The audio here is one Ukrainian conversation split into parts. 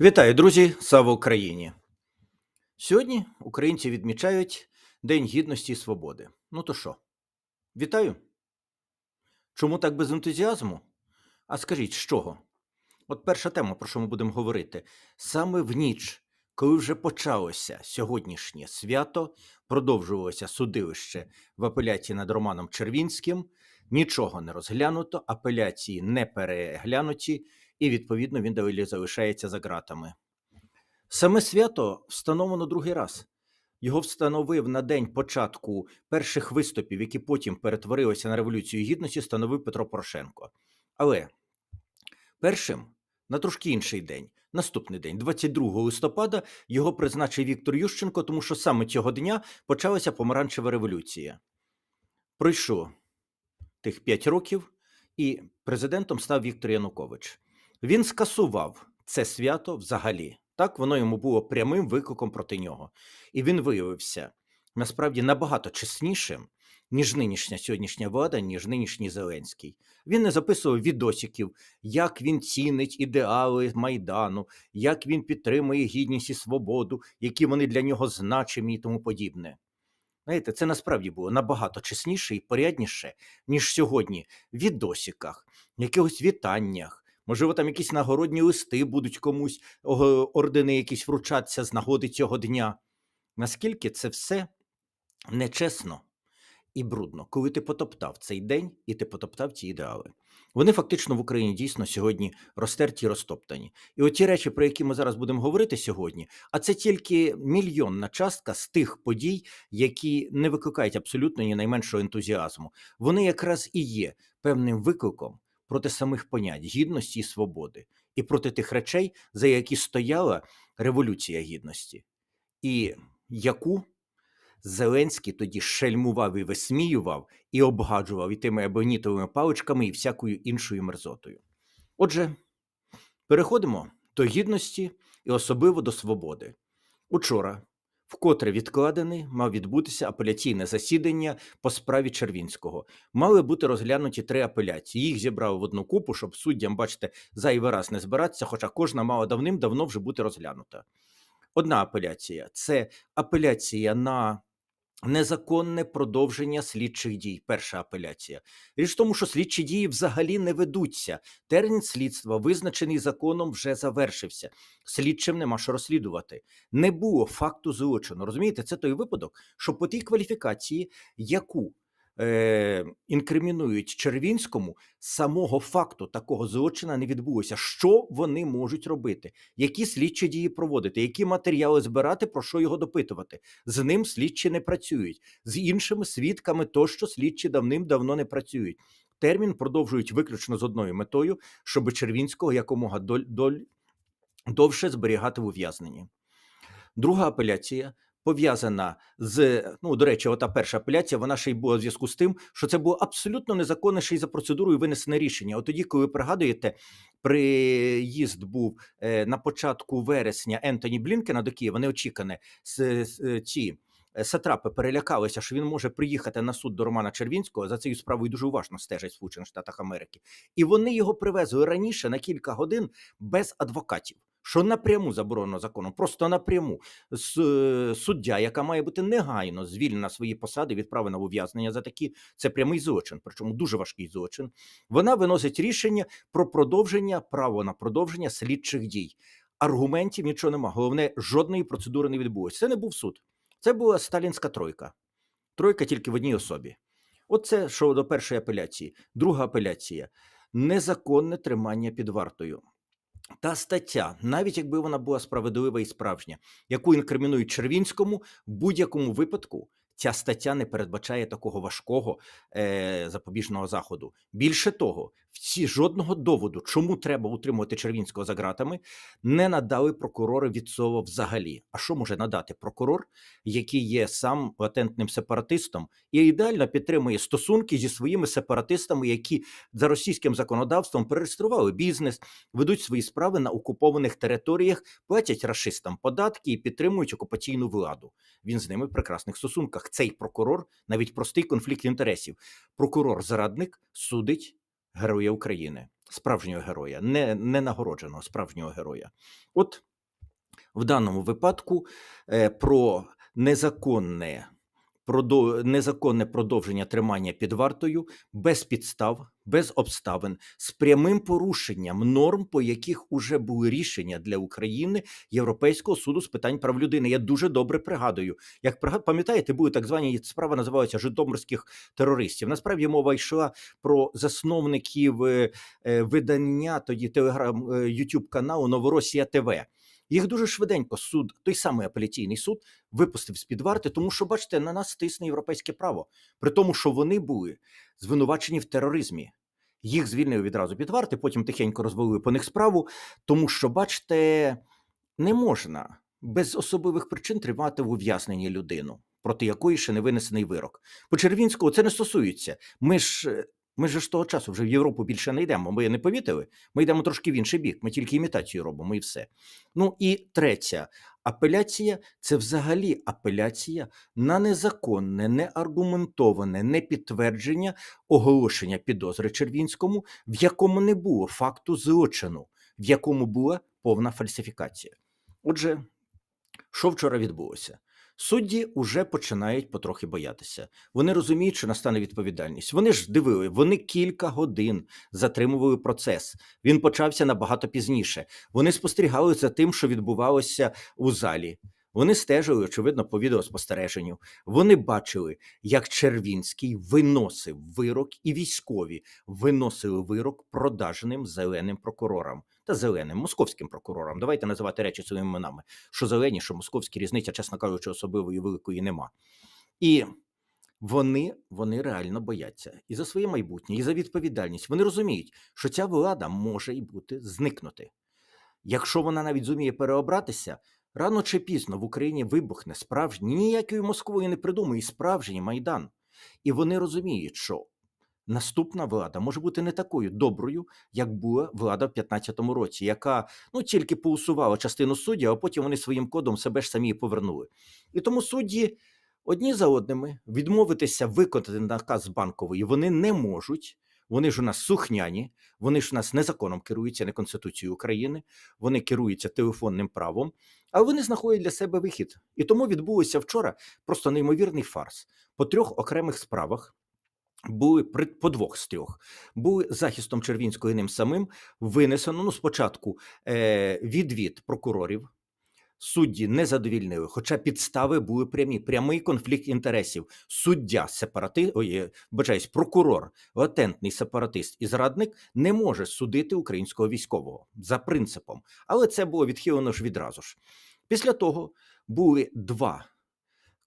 Вітаю, друзі! Слава Україні! Сьогодні українці відмічають День Гідності і Свободи. Ну то що? Вітаю! Чому так без ентузіазму? А скажіть, з чого? От перша тема, про що ми будемо говорити. Саме в ніч, коли вже почалося сьогоднішнє свято, продовжувалося судилище в апеляції над Романом Червінським, нічого не розглянуто, апеляції не переглянуті, і відповідно він далі залишається за ґратами. Саме свято встановлено другий раз. Його встановив на день початку перших виступів, які потім перетворилися на Революцію Гідності, встановив Петро Порошенко. Але першим на трошки інший день, наступний день, 22 листопада, його призначив Віктор Ющенко, тому що саме цього дня почалася помаранчева революція. Пройшло тих 5 років, і президентом став Віктор Янукович. Він скасував це свято взагалі. Так, воно йому було прямим викликом проти нього. І він виявився насправді набагато чеснішим, ніж нинішня сьогоднішня влада, ніж нинішній Зеленський. Він не записував відосиків, як він цінить ідеали Майдану, як він підтримує гідність і свободу, які вони для нього значимі і тому подібне. Знаєте, це насправді було набагато чесніше і порядніше, ніж сьогодні в відосиках, якихось вітаннях. Можливо, там якісь нагородні листи будуть комусь ордени якісь вручатися з нагоди цього дня. Наскільки це все нечесно і брудно, коли ти потоптав цей день і ти потоптав ці ідеали. Вони фактично в Україні дійсно сьогодні розтерті і розтоптані. І от ті речі, про які ми зараз будемо говорити сьогодні, а це тільки мільйонна частка з тих подій, які не викликають абсолютно ні найменшого ентузіазму. Вони якраз і є певним викликом проти самих понять гідності і свободи, і проти тих речей, за які стояла Революція Гідності, і яку Зеленський тоді шельмував і висміював, і обгаджував і тими абонітовими паличками і всякою іншою мерзотою. Отже, переходимо до гідності і особливо до свободи. Учора, вкотре відкладений, мав відбутися апеляційне засідання по справі Червінського. Мали бути розглянуті три апеляції. Їх зібрали в одну купу, щоб суддям, бачите, зайвий раз не збиратися, хоча кожна мала давним-давно вже бути розглянута. Одна апеляція це апеляція на незаконне продовження слідчих дій. Перша апеляція. Річ в тому, що слідчі дії взагалі не ведуться. Термін слідства, визначений законом, вже завершився. Слідчим нема що розслідувати. Не було факту злочину. Розумієте, це той випадок, що по тій кваліфікації, яку е, інкримінують Червінському, самого факту такого злочина не відбулося. Що вони можуть робити? Які слідчі дії проводити? Які матеріали збирати, про що його допитувати? З ним слідчі не працюють, з іншими свідками тощо слідчі давним-давно не працюють. Термін продовжують виключно з одною метою, щоб Червінського якомога доль, доль, довше зберігати в ув'язненні. Друга апеляція пов'язана з ну до речі, ота перша апеляція, вона ще й була в зв'язку з тим, що це було абсолютно незаконне ще й за процедурою винесене рішення. От тоді, коли ви пригадуєте, приїзд був е, на початку вересня Ентоні Блінкена до Києва, неочікане с, с, ці. е, Сатрапи перелякалися, що він може приїхати на суд до Романа Червінського. За цією справою дуже уважно стежать Сполучених Штатах Америки, і вони його привезли раніше на кілька годин без адвокатів що напряму заборонено законом, просто напряму е, суддя, яка має бути негайно звільнена з своєї посади, відправлена в ув'язнення за такі, це прямий злочин, причому дуже важкий злочин. Вона виносить рішення про продовження право на продовження слідчих дій. Аргументів нічого нема. Головне, жодної процедури не відбулося. Це не був суд, це була сталінська тройка. Тройка тільки в одній особі. Оце що до першої апеляції. Друга апеляція незаконне тримання під вартою. Та стаття, навіть якби вона була справедлива і справжня, яку інкримінують Червінському, в будь-якому випадку ця стаття не передбачає такого важкого е, запобіжного заходу. Більше того, всі жодного доводу, чому треба утримувати Червінського за ґратами, не надали прокурори від слова взагалі. А що може надати прокурор, який є сам латентним сепаратистом і ідеально підтримує стосунки зі своїми сепаратистами, які за російським законодавством перереєстрували бізнес, ведуть свої справи на окупованих територіях, платять рашистам податки і підтримують окупаційну владу. Він з ними в прекрасних стосунках. Цей прокурор, навіть простий конфлікт інтересів. Прокурор-зарадник судить героя України. справжнього героя, не, не нагородженого справжнього героя. От в даному випадку е, про незаконне, незаконне продовження тримання під вартою без підстав, без обставин, з прямим порушенням норм, по яких уже були рішення для України Європейського суду з питань прав людини. Я дуже добре пригадую. Як пам'ятаєте, були так звані справи називаються житомирських терористів. Насправді мова йшла про засновників е, видання тоді телеграм е, Ютуб каналу Новоросія ТВ. Їх дуже швиденько суд, той самий апеляційний суд, випустив з під варти, тому що, бачите, на нас тисне європейське право, при тому, що вони були звинувачені в тероризмі. Їх звільнили відразу під варти, потім тихенько розвалили по них справу, тому що, бачите, не можна без особливих причин тримати в ув'язненні людину, проти якої ще не винесений вирок. По Червінського це не стосується. Ми ж. Ми ж з того часу вже в Європу більше не йдемо. Ми не помітили. Ми йдемо трошки в інший бік. Ми тільки імітацію робимо і все. Ну і третя апеляція це взагалі апеляція на незаконне, неаргументоване непідтвердження оголошення підозри Червінському, в якому не було факту злочину, в якому була повна фальсифікація. Отже, що вчора відбулося? Судді вже починають потрохи боятися. Вони розуміють, що настане відповідальність. Вони ж дивили, вони кілька годин затримували процес. Він почався набагато пізніше. Вони спостерігали за тим, що відбувалося у залі. Вони стежили, очевидно, по відеоспостереженню. Вони бачили, як Червінський виносив вирок, і військові виносили вирок продажним зеленим прокурорам та зеленим московським прокурорам. Давайте називати речі своїми іменами. Що зелені, що московські різниця, чесно кажучи, особливої великої нема. І вони, вони реально бояться і за своє майбутнє, і за відповідальність. Вони розуміють, що ця влада може і бути зникнути. Якщо вона навіть зуміє переобратися, рано чи пізно в Україні вибухне справжній ніякої Москвою не придумає справжній майдан. І вони розуміють, що наступна влада може бути не такою доброю, як була влада в 15-му році, яка ну тільки поусувала частину суддів, а потім вони своїм кодом себе ж самі повернули. І тому судді одні за одними відмовитися виконати наказ банкової вони не можуть. Вони ж у нас сухняні, вони ж у нас не законом керуються, не Конституцією України, вони керуються телефонним правом, але вони знаходять для себе вихід. І тому відбулося вчора просто неймовірний фарс. По трьох окремих справах були при- по двох з трьох були захистом Червінського і ним самим винесено. Ну, спочатку е, відвід прокурорів. Судді не задовільнили, хоча підстави були прямі, прямий конфлікт інтересів. Суддя сепарати, ой, е, вибачаюсь, прокурор, латентний сепаратист і зрадник не може судити українського військового за принципом. Але це було відхилено ж відразу ж. Після того були два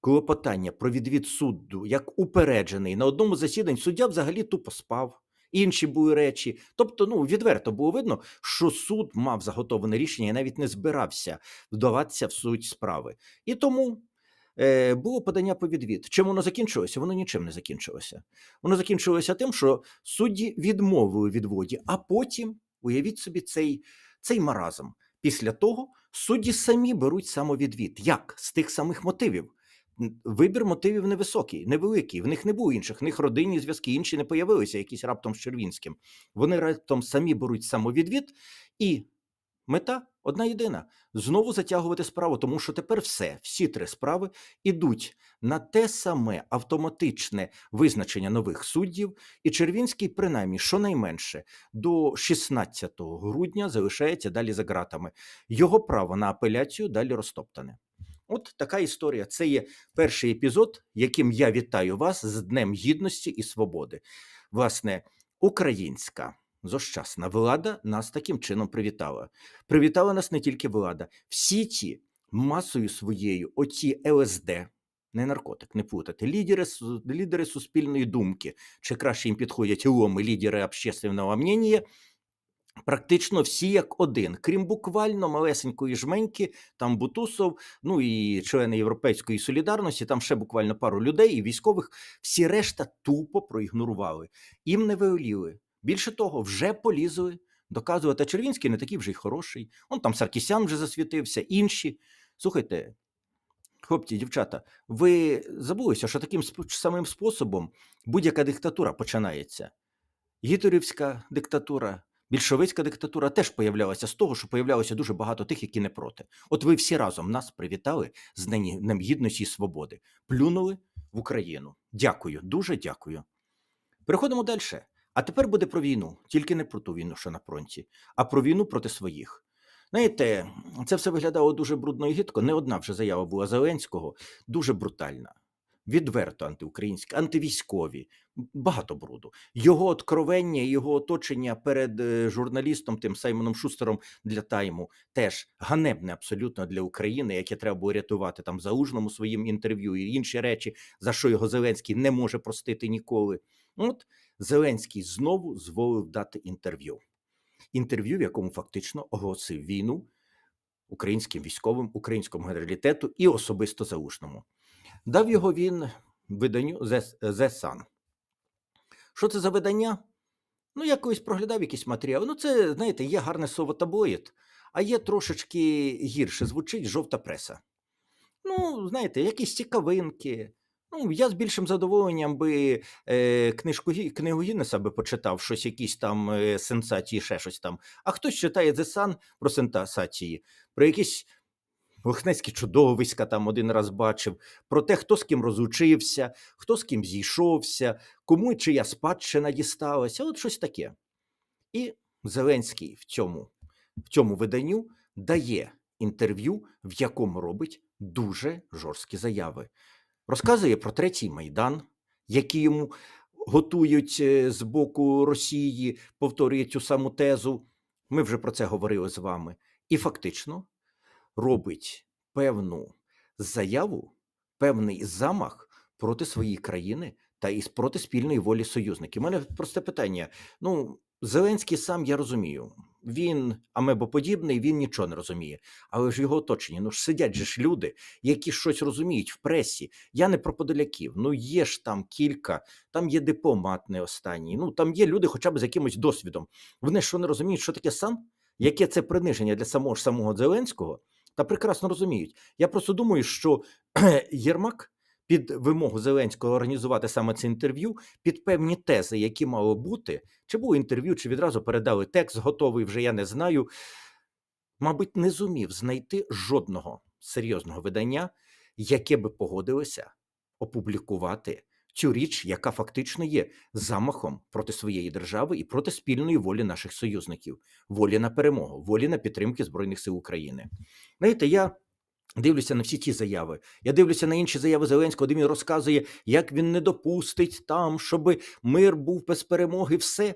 клопотання про відвід суду як упереджений. На одному засіданні суддя взагалі тупо спав. Інші були речі. Тобто, ну відверто було видно, що суд мав заготовлене рішення і навіть не збирався вдаватися в суть справи. І тому е, було подання по відвід. Чим воно закінчилося? Воно нічим не закінчилося. Воно закінчилося тим, що судді відмовили відводі, а потім уявіть собі цей, цей маразм. Після того судді самі беруть самовідвід. Як? З тих самих мотивів. Вибір мотивів невисокий, невеликий. В них не було інших, в них родинні зв'язки інші не появилися, якісь раптом з Червінським. Вони раптом самі беруть самовідвід, і мета одна єдина: знову затягувати справу, тому що тепер все, всі три справи ідуть на те саме автоматичне визначення нових суддів, і Червінський, принаймні, щонайменше до 16 грудня залишається далі за ґратами. Його право на апеляцію далі розтоптане. От така історія. Це є перший епізод, яким я вітаю вас з Днем Гідності і Свободи. Власне, українська зощасна влада нас таким чином привітала. Привітала нас не тільки влада, всі ті масою своєю, оті ЛСД, не наркотик, не плутати, лідери, лідери суспільної думки, чи краще їм підходять ломи, лідери общественного мнення, Практично всі як один, крім буквально малесенької жменьки, там Бутусов, ну і члени Європейської солідарності, там ще буквально пару людей і військових, всі решта тупо проігнорували. Їм не виоліли. Більше того, вже полізли доказувати, Червінський не такий вже й хороший. Он там Саркісян вже засвітився, інші. Слухайте, хлопці, дівчата, ви забулися, що таким самим способом будь-яка диктатура починається. Гітлерівська диктатура Більшовицька диктатура теж появлялася з того, що появлялося дуже багато тих, які не проти. От ви всі разом нас привітали з Днем Гідності і Свободи, плюнули в Україну. Дякую, дуже дякую. Переходимо далі. А тепер буде про війну, тільки не про ту війну, що на фронті, а про війну проти своїх. Знаєте, це все виглядало дуже брудно і гидко. Не одна вже заява була Зеленського, дуже брутальна, відверто антиукраїнська, антивійськові, багато бруду. Його откровення, його оточення перед е, журналістом, тим Саймоном Шустером для тайму, теж ганебне абсолютно для України, яке треба було рятувати там заужному своїм інтерв'ю і інші речі, за що його Зеленський не може простити ніколи. От Зеленський знову зволив дати інтерв'ю. Інтерв'ю, в якому фактично оголосив війну українським військовим, українському генералітету і особисто Заушному. Дав його він виданню The, Sun. Що це за видання? Ну, я колись проглядав якийсь матеріал. Ну, це, знаєте, є гарне слово таблоїд, а є трошечки гірше звучить жовта преса. Ну, знаєте, якісь цікавинки. Ну, я з більшим задоволенням би е, книжку книгу Гіннеса би почитав, щось, якісь там е, сенсації, ще щось там. А хтось читає The Sun про сенсації, про якісь Вохнецькі чудовиська там один раз бачив, про те, хто з ким розучився, хто з ким зійшовся, кому і чия спадщина дісталася, от щось таке. І Зеленський в цьому, в цьому виданню дає інтерв'ю, в якому робить дуже жорсткі заяви. Розказує про третій майдан, який йому готують е, з боку Росії, повторює цю саму тезу. Ми вже про це говорили з вами. І фактично робить певну заяву, певний замах проти своєї країни та і проти спільної волі союзників. У мене просте питання. Ну, Зеленський сам я розумію. Він амебоподібний, він нічого не розуміє. Але ж його оточенні, ну ж сидять же ж люди, які щось розуміють в пресі. Я не про подоляків. Ну є ж там кілька, там є дипломат не останній. Ну там є люди, хоча б з якимось досвідом. Вони що не розуміють, що таке сан? Яке це приниження для самого ж самого Зеленського? Та прекрасно розуміють. Я просто думаю, що Єрмак під вимогу Зеленського організувати саме це інтерв'ю, під певні тези, які мало бути, чи було інтерв'ю, чи відразу передали текст готовий, вже я не знаю. Мабуть, не зумів знайти жодного серйозного видання, яке би погодилося опублікувати цю річ, яка фактично є замахом проти своєї держави і проти спільної волі наших союзників, волі на перемогу, волі на підтримки Збройних сил України. Знаєте, я дивлюся на всі ті заяви. Я дивлюся на інші заяви Зеленського, де він розказує, як він не допустить там, щоб мир був без перемоги, все.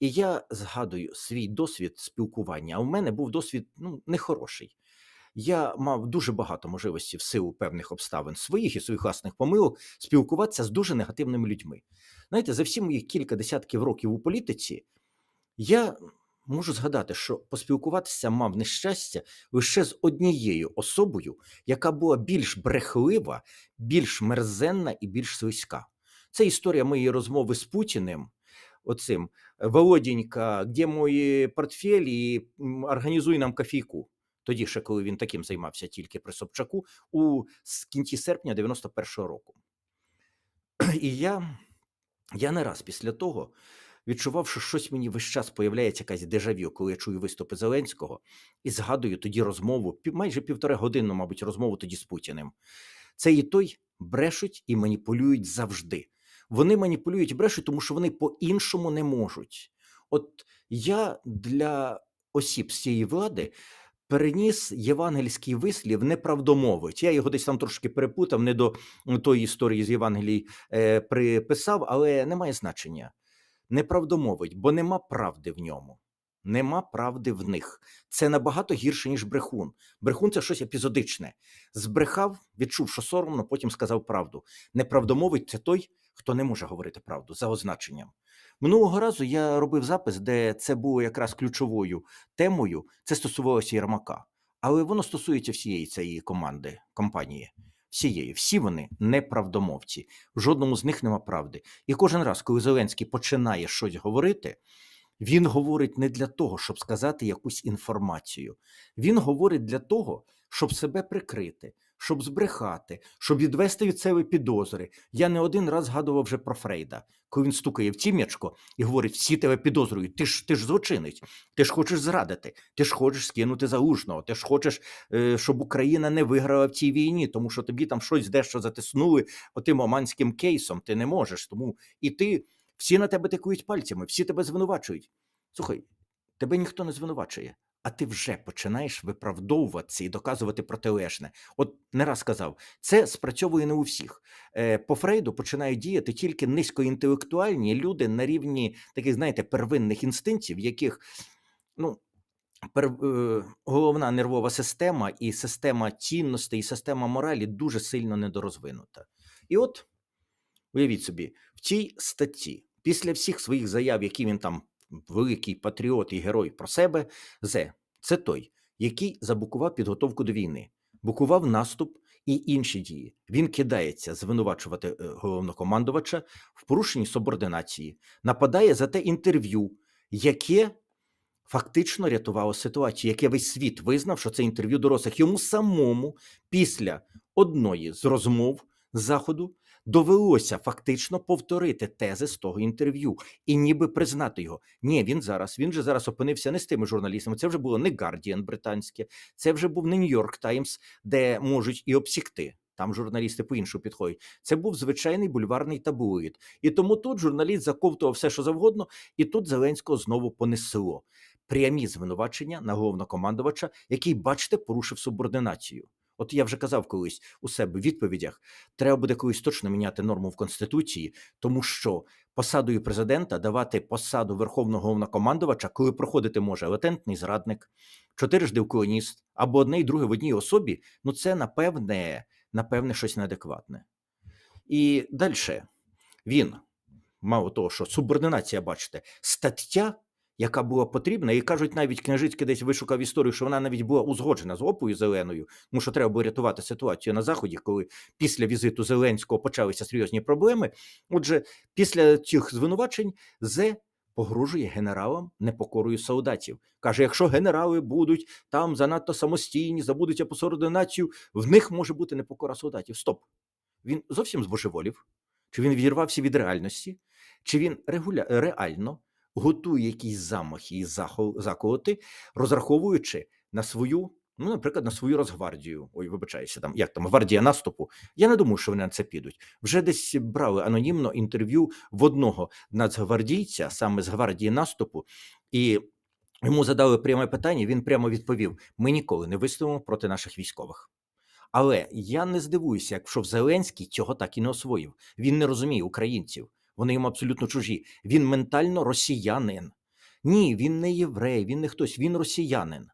І я згадую свій досвід спілкування. А у мене був досвід ну, нехороший. Я мав дуже багато можливостей в силу певних обставин своїх і своїх власних помилок спілкуватися з дуже негативними людьми. Знаєте, за всі мої кілька десятків років у політиці я можу згадати, що поспілкуватися мав нещастя лише з однією особою, яка була більш брехлива, більш мерзенна і більш слизька. Це історія моєї розмови з Путіним. Оцим Володінька, де мої портфелі, організуй нам кофійку. Тоді ще, коли він таким займався тільки при Собчаку, у кінці серпня 91-го року. І я, я не раз після того відчував, що щось мені весь час появляється якась дежавю, коли я чую виступи Зеленського, і згадую тоді розмову, майже півтора годинну, мабуть, розмову тоді з Путіним. Це і той брешуть і маніпулюють завжди. Вони маніпулюють і брешуть, тому що вони по-іншому не можуть. От я для осіб з цієї влади переніс євангельський вислів неправдомовить. Я його десь там трошки перепутав, не до тої історії з Євангелії е, приписав, але немає значення. Неправдомовить, бо нема правди в ньому. Нема правди в них. Це набагато гірше, ніж брехун. Брехун це щось епізодичне. Збрехав, відчув, що соромно, потім сказав правду. Неправдомовить це той, хто не може говорити правду за означенням. Минулого разу я робив запис, де це було якраз ключовою темою. Це стосувалося Єрмака. Але воно стосується всієї цієї команди, компанії. Всієї, всі вони неправдомовці. В жодному з них нема правди. І кожен раз, коли Зеленський починає щось говорити, він говорить не для того, щоб сказати якусь інформацію. Він говорить для того, щоб себе прикрити, щоб збрехати, щоб відвести від себе підозри. Я не один раз згадував вже про Фрейда, коли він стукає в тім'ячко і говорить: всі тебе підозрюють, ти ж ти ж злочинець, ти ж хочеш зрадити, ти ж хочеш скинути залужного, ти ж хочеш, е, щоб Україна не виграла в цій війні, тому що тобі там щось дещо затиснули отим оманським кейсом. Ти не можеш. Тому і ти всі на тебе тикують пальцями, всі тебе звинувачують. Слухай, тебе ніхто не звинувачує, а ти вже починаєш виправдовуватися і доказувати протилежне. От не раз казав, це спрацьовує не у всіх. Е, По Фрейду починають діяти тільки низькоінтелектуальні люди на рівні таких, знаєте, первинних інстинктів, яких ну. Е, головна нервова система і система цінностей, і система моралі дуже сильно недорозвинута. І от уявіть собі, в цій статті, після всіх своїх заяв, які він там великий патріот і герой про себе, Зе це той, який забукував підготовку до війни, букував наступ і інші дії. Він кидається звинувачувати е, головнокомандувача в порушенні субординації, нападає за те інтерв'ю, яке фактично рятувало ситуацію, яке весь світ визнав, що це інтерв'ю дорослих. Йому самому після одної з розмов заходу довелося фактично повторити тези з того інтерв'ю і ніби признати його. Ні, він зараз. Він же зараз опинився не з тими журналістами. Це вже було не Guardian британське, це вже був не Нью-Йорк Таймс, де можуть і обсікти. Там журналісти по іншому підходять. Це був звичайний бульварний таблоїд. І тому тут журналіст заковтував все, що завгодно, і тут Зеленського знову понесло прямі звинувачення на головнокомандувача, який, бачите, порушив субординацію. От я вже казав колись у себе в відповідях: треба буде колись точно міняти норму в конституції, тому що посадою президента давати посаду верховного головнокомандувача, коли проходити може латентний зрадник, чотирижди уклоніст або одне і друге в одній особі. Ну це напевне, напевне, щось неадекватне. І далі він, мало того, що субординація, бачите, стаття яка була потрібна, і кажуть, навіть княжицький десь вишукав історію, що вона навіть була узгоджена з Опою Зеленою, тому що треба було рятувати ситуацію на заході, коли після візиту Зеленського почалися серйозні проблеми. Отже, після цих звинувачень Зе погрожує генералам непокорою солдатів. Каже: якщо генерали будуть там занадто самостійні, забудуться по субординацію, в них може бути непокора солдатів. Стоп! Він зовсім збожеволів, чи він відірвався від реальності, чи він регуля... реально готує якісь замахи і заколоти, розраховуючи на свою, ну, наприклад, на свою Росгвардію. Ой, вибачаюся, там як там гвардія наступу. Я не думаю, що вони на це підуть. Вже десь брали анонімно інтерв'ю в одного нацгвардійця, саме з гвардії наступу, і йому задали пряме питання. Він прямо відповів: Ми ніколи не вистоїмо проти наших військових. Але я не здивуюся, якщо в Зеленський цього так і не освоїв. Він не розуміє українців. Вони йому абсолютно чужі. Він ментально росіянин. Ні, він не єврей, він не хтось, він росіянин.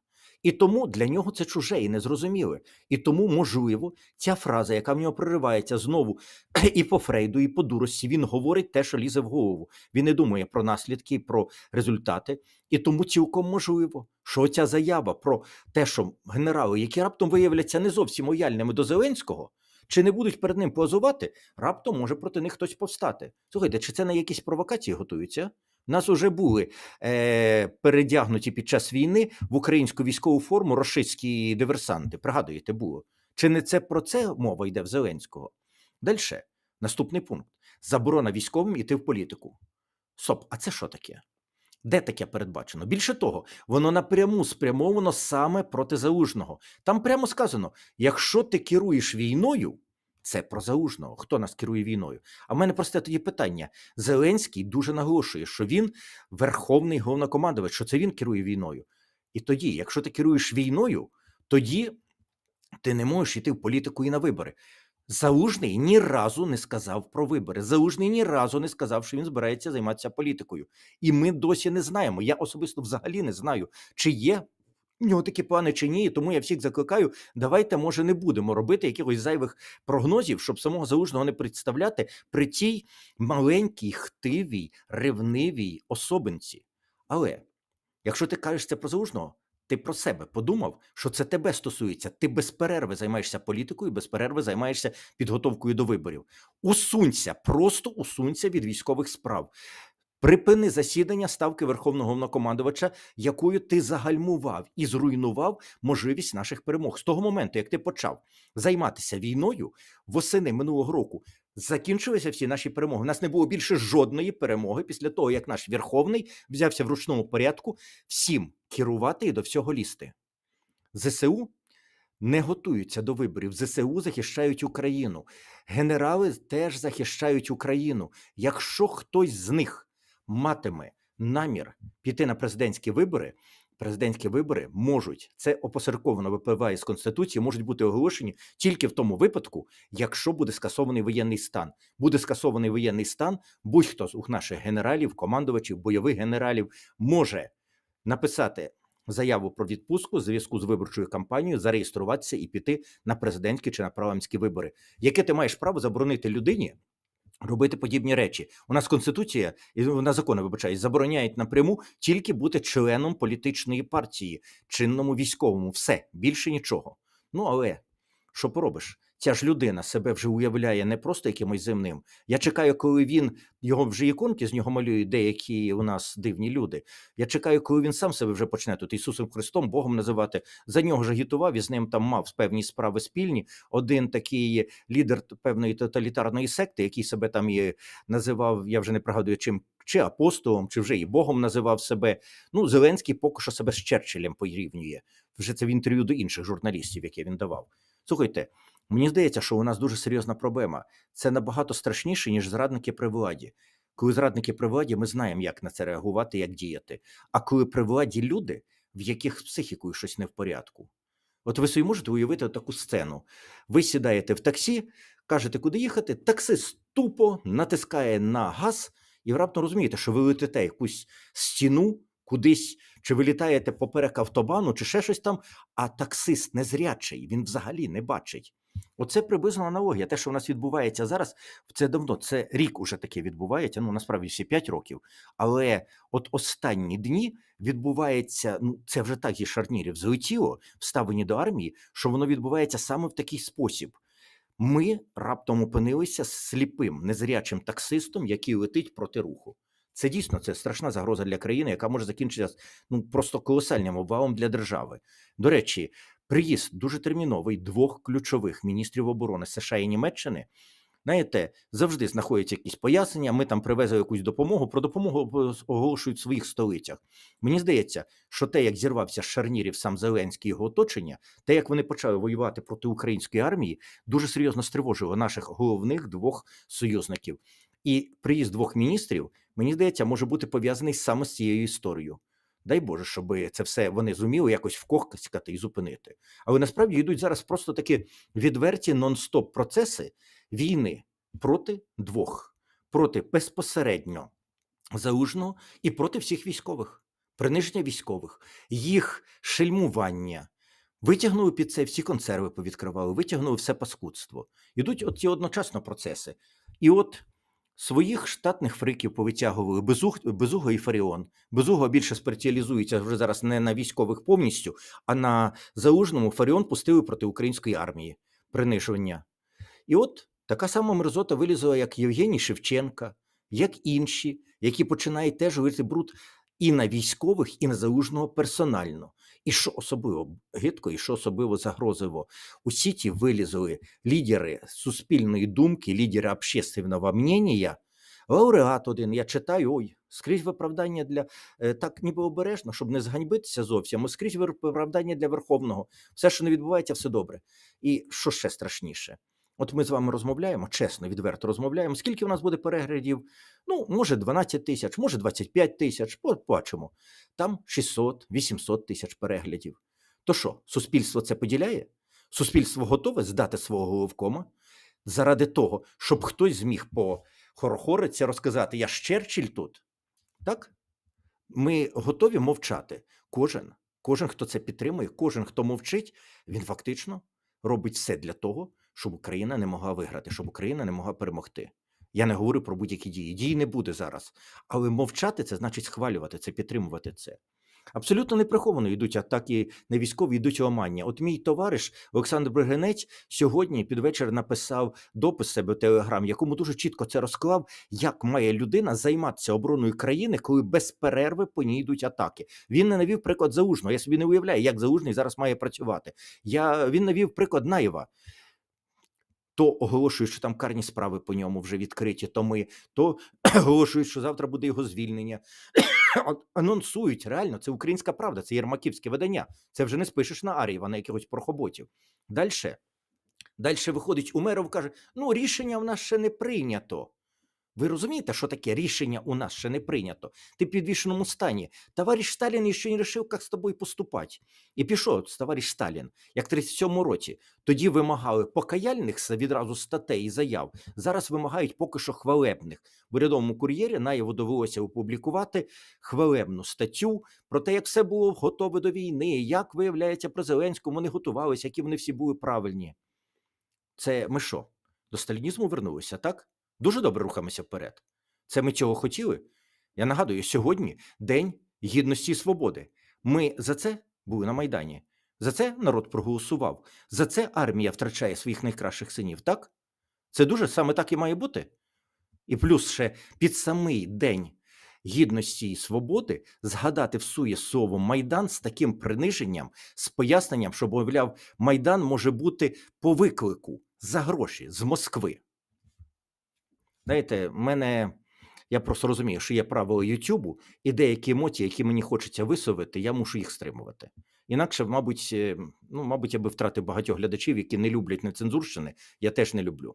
І тому для нього це чуже і незрозуміле. І тому, можливо, ця фраза, яка в нього проривається знову і по Фрейду, і по дурості, він говорить те, що лізе в голову. Він не думає про наслідки, про результати. І тому цілком можливо, що ця заява про те, що генерали, які раптом виявляться не зовсім лояльними до Зеленського чи не будуть перед ним позувати, раптом може проти них хтось повстати. Слухайте, чи це на якісь провокації готуються? У нас уже були е, передягнуті під час війни в українську військову форму російські диверсанти. Пригадуєте, було. Чи не це про це мова йде в Зеленського? Далі, наступний пункт: заборона військовим іти в політику. Соп, а це що таке? Де таке передбачено? Більше того, воно напряму спрямовано саме проти залужного. Там прямо сказано: якщо ти керуєш війною, це про залужного. Хто нас керує війною? А в мене просте тоді питання: Зеленський дуже наголошує, що він верховний головнокомандувач, що це він керує війною. І тоді, якщо ти керуєш війною, тоді ти не можеш йти в політику і на вибори. Залужний ні разу не сказав про вибори. Залужний ні разу не сказав, що він збирається займатися політикою. І ми досі не знаємо. Я особисто взагалі не знаю, чи є в нього такі плани чи ні. Тому я всіх закликаю. Давайте, може, не будемо робити якихось зайвих прогнозів, щоб самого залужного не представляти при тій маленькій, хтивій, ревнивій особинці. Але якщо ти кажеш це про залужного. Ти про себе подумав, що це тебе стосується. Ти без перерви займаєшся політикою, без перерви займаєшся підготовкою до виборів. Усунься, просто усунься від військових справ. Припини засідання ставки Верховного Головнокомандувача, якою ти загальмував і зруйнував можливість наших перемог. З того моменту, як ти почав займатися війною восени минулого року, закінчилися всі наші перемоги. У нас не було більше жодної перемоги після того, як наш Верховний взявся в ручному порядку всім керувати і до всього лізти. ЗСУ не готуються до виборів. ЗСУ захищають Україну. Генерали теж захищають Україну. Якщо хтось з них матиме намір піти на президентські вибори, президентські вибори можуть це опосередковано випливає з конституції, можуть бути оголошені тільки в тому випадку, якщо буде скасований воєнний стан. Буде скасований воєнний стан, будь-хто з наших генералів, командувачів, бойових генералів може написати заяву про відпустку зв'язку з виборчою кампанією, зареєструватися і піти на президентські чи на парламентські вибори. Яке ти маєш право заборонити людині? Робити подібні речі. У нас конституція і вона закони вибачаюсь, забороняють напряму тільки бути членом політичної партії, чинному військовому. Все більше нічого. Ну але що поробиш? Ця ж людина себе вже уявляє не просто якимось земним. Я чекаю, коли він його вже іконки з нього малюють деякі у нас дивні люди. Я чекаю, коли він сам себе вже почне тут Ісусом Христом, Богом називати. За нього ж агітував і з ним там мав певні справи спільні. Один такий лідер певної тоталітарної секти, який себе там і називав, я вже не пригадую, чим чи апостолом, чи вже і Богом називав себе. Ну, Зеленський поки що себе з Черчиллем порівнює. Вже це в інтерв'ю до інших журналістів, яке він давав. Слухайте. Мені здається, що у нас дуже серйозна проблема. Це набагато страшніше, ніж зрадники при владі. Коли зрадники при владі, ми знаємо, як на це реагувати, як діяти. А коли при владі люди, в яких з психікою щось не в порядку. От ви собі можете уявити таку сцену. Ви сідаєте в таксі, кажете, куди їхати, таксист тупо натискає на газ, і ви раптом розумієте, що ви летите якусь стіну кудись, чи ви літаєте поперек автобану, чи ще щось там, а таксист незрячий, він взагалі не бачить. Оце приблизно аналогія. Те, що в нас відбувається зараз, це давно, це рік уже таке відбувається. Ну насправді всі 5 років. Але от останні дні відбувається, ну це вже так зі шарнірів злетіло, вставлені до армії, що воно відбувається саме в такий спосіб. Ми раптом опинилися з сліпим, незрячим таксистом, який летить проти руху. Це дійсно це страшна загроза для країни, яка може закінчитися ну просто колосальним обвалом для держави. До речі, приїзд дуже терміновий двох ключових міністрів оборони США і Німеччини. Знаєте, завжди знаходяться якісь пояснення. Ми там привезли якусь допомогу. Про допомогу оголошують в своїх столицях. Мені здається, що те, як зірвався з шарнірів сам Зеленський його оточення, те, як вони почали воювати проти української армії, дуже серйозно стривожило наших головних двох союзників. І приїзд двох міністрів, мені здається, може бути пов'язаний саме з цією історією. Дай Боже, щоб це все вони зуміли якось вкохкати і зупинити. Але насправді йдуть зараз просто такі відверті нон-стоп процеси війни проти двох, проти безпосередньо залужного і проти всіх військових, приниження військових, їх шельмування. Витягнули під це всі консерви, повідкривали, витягнули все паскудство. Ідуть от ці одночасно процеси. І от Своїх штатних фриків повитягували Безуг, Безуго і Фаріон. Безуго більше спеціалізується вже зараз не на військових повністю, а на залужному Фаріон пустили проти української армії принижування. І от така сама мерзота вилізла, як Євгеній Шевченка, як інші, які починають теж говорити бруд і на військових, і на залужного персонально. І що особливо гидко, і що особливо загрозливо, усі ті вилізли лідери суспільної думки, лідери общественного мнення, лауреат один, я читаю, ой, скрізь виправдання для е, так ніби обережно, щоб не зганьбитися зовсім, а скрізь виправдання для Верховного. Все, що не відбувається, все добре. І що ще страшніше? От ми з вами розмовляємо, чесно, відверто розмовляємо. Скільки в нас буде переглядів? Ну, може, 12 тисяч, може 25 тисяч. Побачимо. Там 600-800 тисяч переглядів. То що, суспільство це поділяє? Суспільство готове здати свого головкома заради того, щоб хтось зміг похорохоритися, розказати, я ж Черчилль тут. Так? Ми готові мовчати. Кожен, кожен, хто це підтримує, кожен, хто мовчить, він фактично робить все для того щоб Україна не могла виграти, щоб Україна не могла перемогти. Я не говорю про будь-які дії. Дії не буде зараз. Але мовчати це значить схвалювати це, підтримувати це. Абсолютно неприховано йдуть атаки на військові, йдуть ламання. От мій товариш Олександр Бригинець сьогодні під вечір написав допис себе в Телеграм, якому дуже чітко це розклав, як має людина займатися обороною країни, коли без перерви по ній йдуть атаки. Він не навів приклад Залужного. Я собі не уявляю, як Залужний зараз має працювати. Я, він навів приклад Наєва. То оголошують, що там карні справи по ньому вже відкриті, то ми, то оголошують, що завтра буде його звільнення. Анонсують реально, це українська правда, це єрмаківське видання. Це вже не спишеш на Арієва, на якихось прохоботів. Далі. Далі виходить Умеров каже: ну, рішення в нас ще не прийнято. Ви розумієте, що таке рішення у нас ще не прийнято? Ти в підвішеному стані. Товариш Сталін ще не вирішив, як з тобою поступати. І пішов товариш Сталін, як в 37-му році. Тоді вимагали покаяльних відразу статей і заяв. Зараз вимагають поки що хвалебних. В урядовому кур'єрі наяву довелося опублікувати хвалебну статтю про те, як все було готове до війни, як виявляється при Зеленському вони готувалися, які вони всі були правильні. Це ми що? До сталінізму вернулися, так? Дуже добре рухаємося вперед. Це ми цього хотіли. Я нагадую, сьогодні День Гідності і Свободи. Ми за це були на Майдані. За це народ проголосував. За це армія втрачає своїх найкращих синів, так? Це дуже саме так і має бути. І плюс ще під самий день гідності і свободи згадати всує слово Майдан з таким приниженням, з поясненням, що, мовляв, Майдан може бути по виклику за гроші з Москви. Знаєте, мене я просто розумію, що є правило Ютубу, і деякі емоції, які мені хочеться висовити, я мушу їх стримувати. Інакше, мабуть, е, ну, мабуть, я би втратив багатьох глядачів, які не люблять нецензурщини, я теж не люблю.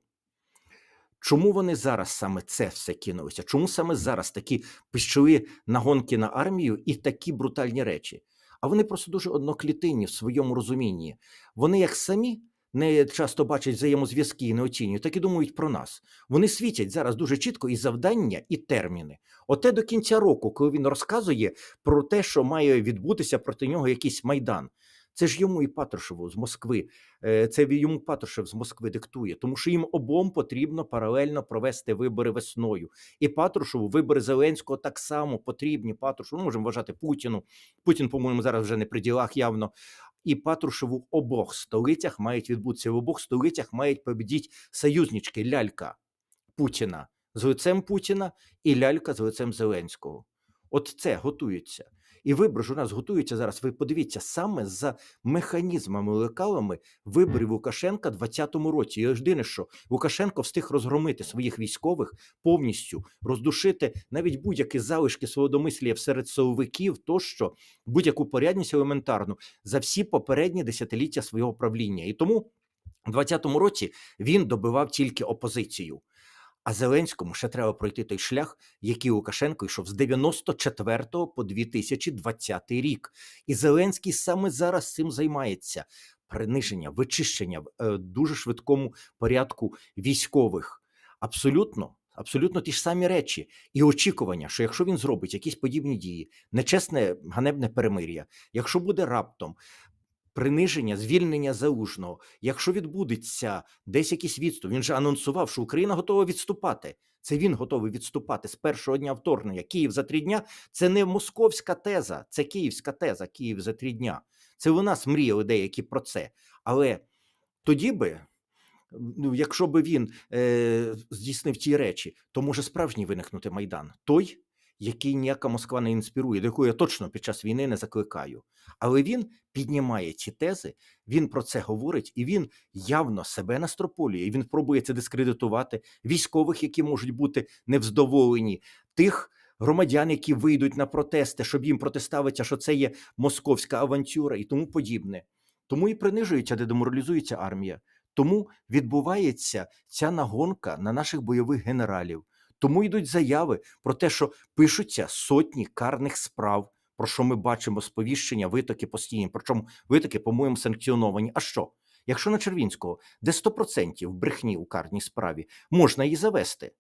Чому вони зараз саме це все кинулися? Чому саме зараз такі пішли нагонки на армію і такі брутальні речі? А вони просто дуже одноклітинні в своєму розумінні. Вони як самі не часто бачать взаємозв'язки і не оцінюють, так і думають про нас. Вони світять зараз дуже чітко і завдання, і терміни. Оте до кінця року, коли він розказує про те, що має відбутися проти нього якийсь майдан. Це ж йому і Патрушеву з Москви. е, Це йому Патрушев з Москви диктує, тому що їм обом потрібно паралельно провести вибори весною. І Патрушеву вибори Зеленського так само потрібні. Патрушеву, ну, можемо вважати Путіну. Путін, по-моєму, зараз вже не при ділах явно. І Патрушеву обох столицях мають відбутися в обох столицях мають побідіть союзнички лялька Путіна з лицем Путіна і лялька з лицем Зеленського. От це готується. І вибори ж у нас готуються зараз. Ви подивіться саме за механізмами лекалами виборів Лукашенка 20-му році. І єдине, що Лукашенко встиг розгромити своїх військових повністю, роздушити навіть будь-які залишки свободомислія серед силовиків, тощо будь-яку порядність елементарну за всі попередні десятиліття свого правління. І тому у 20-му році він добивав тільки опозицію. А Зеленському ще треба пройти той шлях, який Лукашенко йшов з 94 по 2020 рік. І Зеленський саме зараз цим займається. Приниження, вичищення в е, дуже швидкому порядку військових. Абсолютно, абсолютно ті ж самі речі. І очікування, що якщо він зробить якісь подібні дії, нечесне ганебне перемир'я, якщо буде раптом приниження, звільнення залужного, якщо відбудеться десь якийсь відступ, він же анонсував, що Україна готова відступати. Це він готовий відступати з першого дня вторгнення. Київ за три дня це не московська теза, це київська теза. Київ за три дня. Це у нас мріяли деякі про це. Але тоді би, ну, якщо би він е, здійснив ті речі, то може справжній виникнути майдан. Той, який ніяка Москва не інспірує, до якого я точно під час війни не закликаю. Але він піднімає ці тези, він про це говорить, і він явно себе настрополює. Він пробує це дискредитувати військових, які можуть бути невздоволені, тих громадян, які вийдуть на протести, щоб їм протиставиться, що це є московська авантюра і тому подібне. Тому і принижується, де деморалізується армія. Тому відбувається ця нагонка на наших бойових генералів. Тому йдуть заяви про те, що пишуться сотні карних справ, про що ми бачимо сповіщення, витоки постійні. Причому витоки, по-моєму, санкціоновані. А що? Якщо на Червінського, де 100% брехні у карній справі, можна її завести,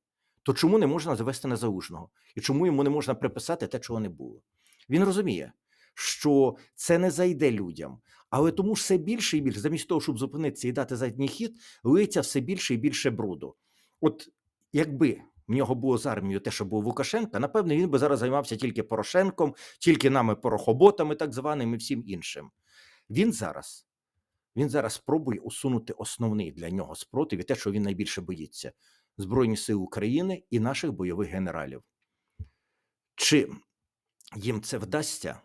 то чому не можна завести на залужного? І чому йому не можна приписати те, чого не було? Він розуміє, що це не зайде людям, але тому все більше і більше, замість того, щоб зупинитися і дати задній хід, лиється все більше і більше бруду. От якби в нього було з армією те, що був Лукашенка, напевно, він би зараз займався тільки Порошенком, тільки нами порохоботами, так званими, і всім іншим. Він зараз, він зараз пробує усунути основний для нього спротив і те, що він найбільше боїться: Збройні Сили України і наших бойових генералів. Чи їм це вдасться?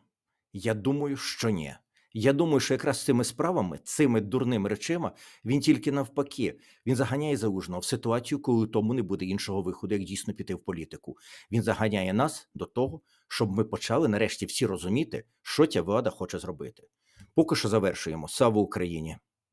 Я думаю, що ні. Я думаю, що якраз цими справами, цими дурними речима, він тільки навпаки, він заганяє залужного в ситуацію, коли тому не буде іншого виходу, як дійсно піти в політику. Він заганяє нас до того, щоб ми почали нарешті всі розуміти, що ця влада хоче зробити. Поки що завершуємо. Слава Україні!